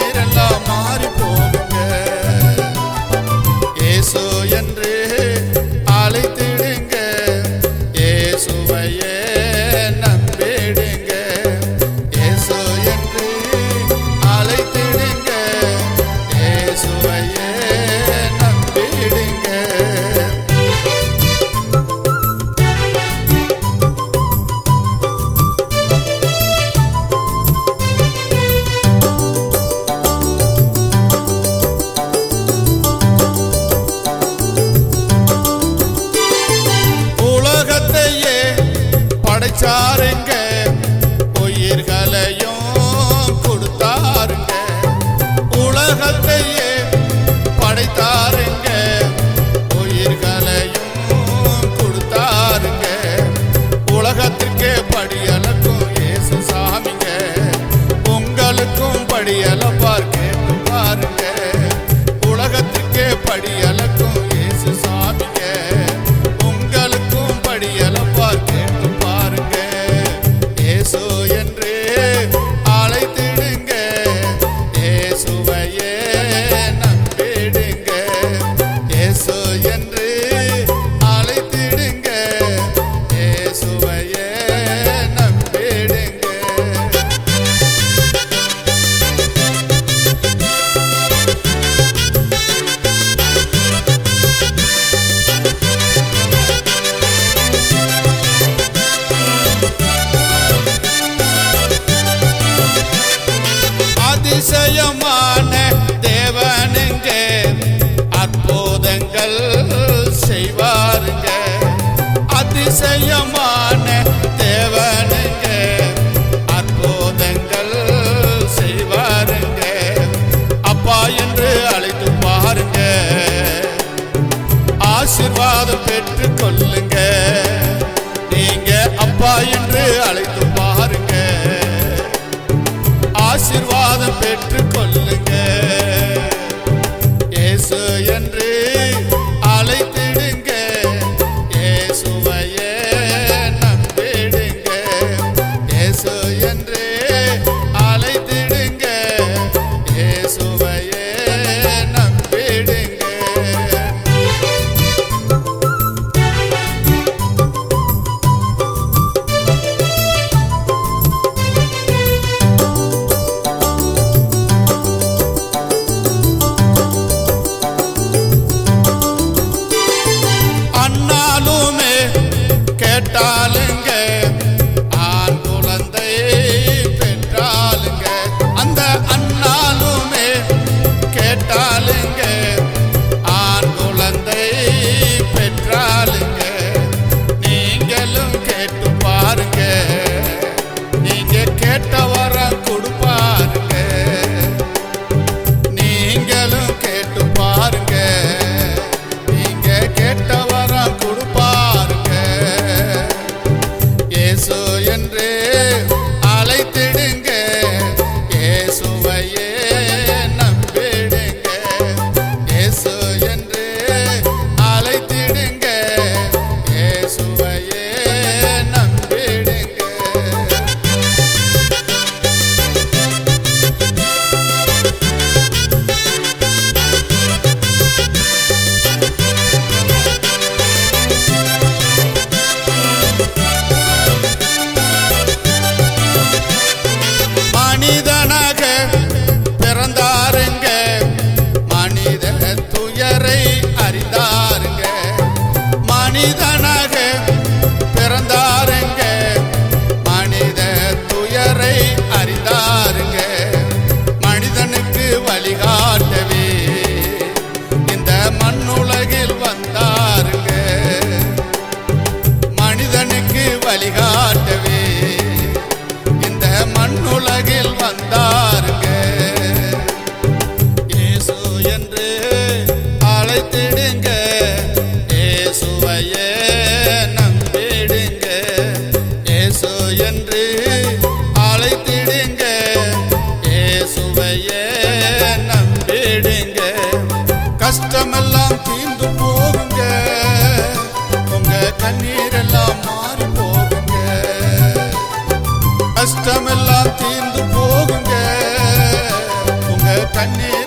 manera உலகத்தையே படைத்தாருங்க. உயிர்களையும் கொடுத்தாருங்க. உலகத்திற்கே படியலக்கும் இயேசு சாமிங்க. உங்களுக்கும் படியல பார்க்க அதிசயமான தேவனுங்க அற்புதங்கள் செய்வாருங்க. அதிசயமான என்று. மனிதனாக பிறந்தாருங்க. மனித துயரை அறிந்தாருங்க. மனிதனுக்கு வழிகாட்டவே இந்த மண்ணுலகில் வந்தாருங்க. மனிதனுக்கு வழிகாட்டவே இயேசுவையே நம்பிடுங்க. இயேசு என்று அழைத்திடுங்க. இயேசுவையே நம்பிடுங்க. கஷ்டமெல்லாம் தீர்ந்து போகுங்க. உங்க கண்ணீரெல்லாம் மாறி போகுங்க. கஷ்டமெல்லாம் தீர்ந்து போகுங்க. உங்க கண்ணீர்